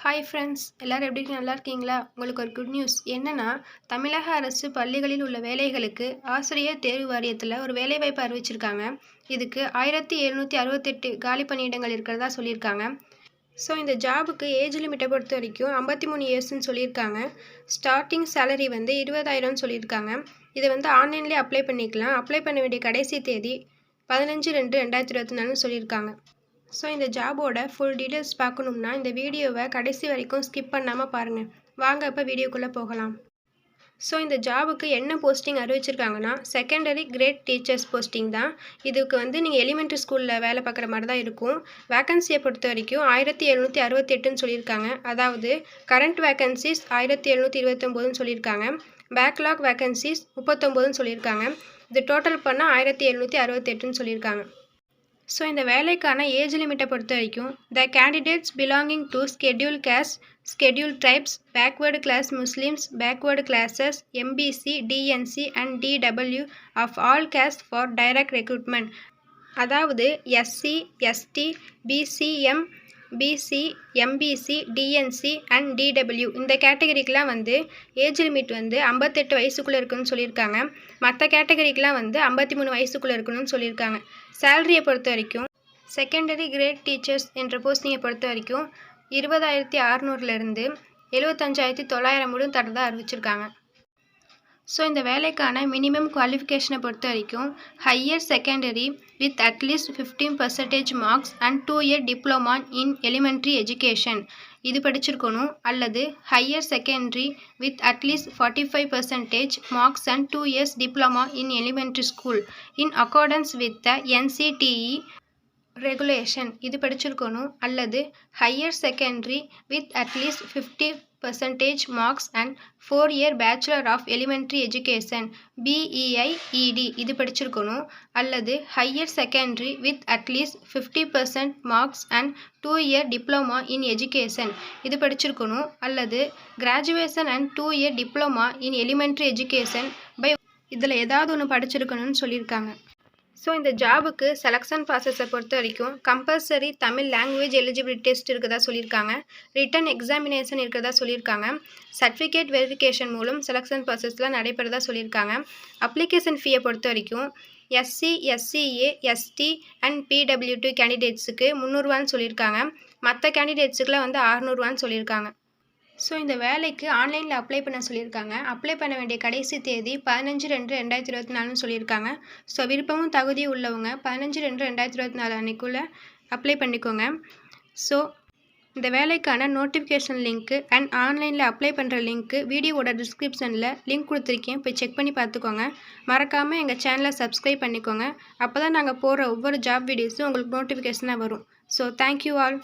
Hi friends எல்லோரும் எப்படி நல்லா இருக்கீங்களா? உங்களுக்கு ஒரு குட் நியூஸ் என்னென்னா தமிழக அரசு பள்ளிகளில் உள்ள வேலைகளுக்கு ஆசிரியர் தேர்வு வாரியத்தில் ஒரு வேலைவாய்ப்பு அறிவிச்சிருக்காங்க. இதுக்கு ஆயிரத்தி எழுநூற்றி அறுபத்தெட்டு காலி பணியிடங்கள் இருக்கிறதா சொல்லியிருக்காங்க. ஸோ இந்த ஜாபுக்கு ஏஜ் லிமிட்டை பொறுத்த வரைக்கும் ஐம்பத்தி மூணு இயர்ஸ்ன்னு சொல்லியிருக்காங்க. ஸ்டார்டிங் சேலரி வந்து இருபதாயிரம்னு சொல்லியிருக்காங்க. இதை வந்து ஆன்லைன்லேயே அப்ளை பண்ணிக்கலாம். அப்ளை பண்ண வேண்டிய கடைசி தேதி பதினஞ்சு ரெண்டு ரெண்டாயிரத்தி இருபத்தி நாலுன்னு சொல்லியிருக்காங்க. ஸோ இந்த ஜாபோட ஃபுல் டீட்டெயில்ஸ் பார்க்கணும்னா இந்த வீடியோவை கடைசி வரைக்கும் ஸ்கிப் பண்ணாமல் பாருங்கள் வாங்க இப்போ வீடியோக்குள்ளே போகலாம். ஸோ இந்த ஜாபுக்கு என்ன போஸ்டிங் அறிவிச்சிருக்காங்கன்னா செகண்டரி கிரேட் டீச்சர்ஸ் போஸ்டிங் தான். இதுக்கு வந்து நீங்கள் எலிமெண்ட்ரி ஸ்கூலில் வேலை பார்க்குற மாதிரி தான் இருக்கும். வேக்கன்சியை பொறுத்த வரைக்கும் ஆயிரத்தி எழுநூற்றி அறுபத்தெட்டுன்னு சொல்லியிருக்காங்க. அதாவது கரண்ட் வேக்கன்சிஸ் ஆயிரத்தி எழுநூற்றி இருபத்தொம்போதுன்னு சொல்லியிருக்காங்க. பேக்லாக் வேக்கன்சிஸ் முப்பத்தொம்போதுன்னு சொல்லியிருக்காங்க. இது டோட்டல் பண்ணால் ஆயிரத்தி எழுநூற்றி அறுபத்தெட்டுன்னு சொல்லியிருக்காங்க. ஸோ இந்த வேலைக்கான ஏஜ் லிமிட்டை பொறுத்த வரைக்கும் the candidates belonging to schedule caste schedule tribes backward class Muslims backward classes MBC DNC and DW of all caste for direct recruitment அதாவது SC ST BCM BC MBC DNC and DW இந்த கேட்டகரிக்கெலாம் வந்து age limit வந்து ஐம்பத்தெட்டு வயசுக்குள்ளே இருக்குன்னு சொல்லியிருக்காங்க. மற்ற கேட்டகரிக்கெலாம் வந்து ஐம்பத்தி மூணு வயசுக்குள்ளே இருக்கணும்னு சொல்லியிருக்காங்க. சேலரியை பொறுத்த வரைக்கும் செகண்டரி கிரேட் டீச்சர்ஸ் என்ற போஸ்டிங்கை பொறுத்த வரைக்கும் இருபதாயிரத்தி அறநூறுலேருந்து எழுபத்தஞ்சாயிரத்தி தொள்ளாயிரம் முடியும் தரதா அறிவிச்சிருக்காங்க. ஸோ இந்த வேலைக்கான மினிமம் குவாலிஃபிகேஷனை பொறுத்த வரைக்கும் higher secondary with at least fifteen percentage marks and two year diploma in elementary education இது படிச்சிருக்கணும். அல்லது higher secondary with at least forty five percentage marks and two years diploma in elementary school in accordance with the NCTE regulation இது படிச்சிருக்கணும். அல்லது higher secondary with at least fifty percentage marks and four year bachelor of elementary education BEIED இது படிச்சிருக்கணும். அல்லது higher secondary with at least fifty percent marks and two year diploma in education இது படிச்சிருக்கணும். அல்லது graduation and two year diploma in elementary education by இதில் ஏதாவது ஒன்று படிச்சிருக்கணும்னு சொல்லியிருக்காங்க. ஸோ இந்த ஜாபுக்கு செலெக்ஷன் ப்ராசஸை பொறுத்த வரைக்கும் compulsory Tamil language eligibility test இருக்கிறதா சொல்லியிருக்காங்க. ரிட்டன் எக்ஸாமினேஷன் இருக்கிறதா சொல்லியிருக்காங்க. சர்டிஃபிகேட் வெரிஃபிகேஷன் மூலம் செலெக்ஷன் ப்ராசஸ்லாம் நடைபெறதா சொல்லியிருக்காங்க. அப்ளிகேஷன் ஃபீயை பொறுத்த வரைக்கும் SC SCA ST and PWD கேண்டிடேட்ஸுக்கு முந்நூறுவான்னு சொல்லியிருக்காங்க. மற்ற கேண்டிடேட்ஸுக்குலாம் வந்து அறநூறுவான்னு சொல்லியிருக்காங்க. ஸோ இந்த வேலைக்கு ஆன்லைனில் அப்ளை பண்ண சொல்லியிருக்காங்க. அப்ளை பண்ண வேண்டிய கடைசி தேதி பதினஞ்சு ரெண்டு ரெண்டாயிரத்தி இருபத்தி நாலுன்னு சொல்லியிருக்காங்க. ஸோ விருப்பமும் தகுதியும் உள்ளவங்க பதினஞ்சு ரெண்டு ரெண்டாயிரத்தி இருபத்தி நாலு அன்றைக்குள்ளே அப்ளை பண்ணிக்கோங்க. ஸோ இந்த வேலைக்கான நோட்டிஃபிகேஷன் லிங்க்கு அண்ட் ஆன்லைனில் அப்ளை பண்ணுற லிங்க்கு வீடியோவோட டிஸ்கிரிப்ஷனில் லிங்க் கொடுத்துருக்கேன். போய் செக் பண்ணி பார்த்துக்கோங்க. மறக்காமல் எங்கள் சேனலை சப்ஸ்கிரைப் பண்ணிக்கோங்க. அப்போ தான் நாங்கள் போடுற ஒவ்வொரு ஜாப் வீடியோஸும் உங்களுக்கு நோட்டிஃபிகேஷனாக வரும். So thank you all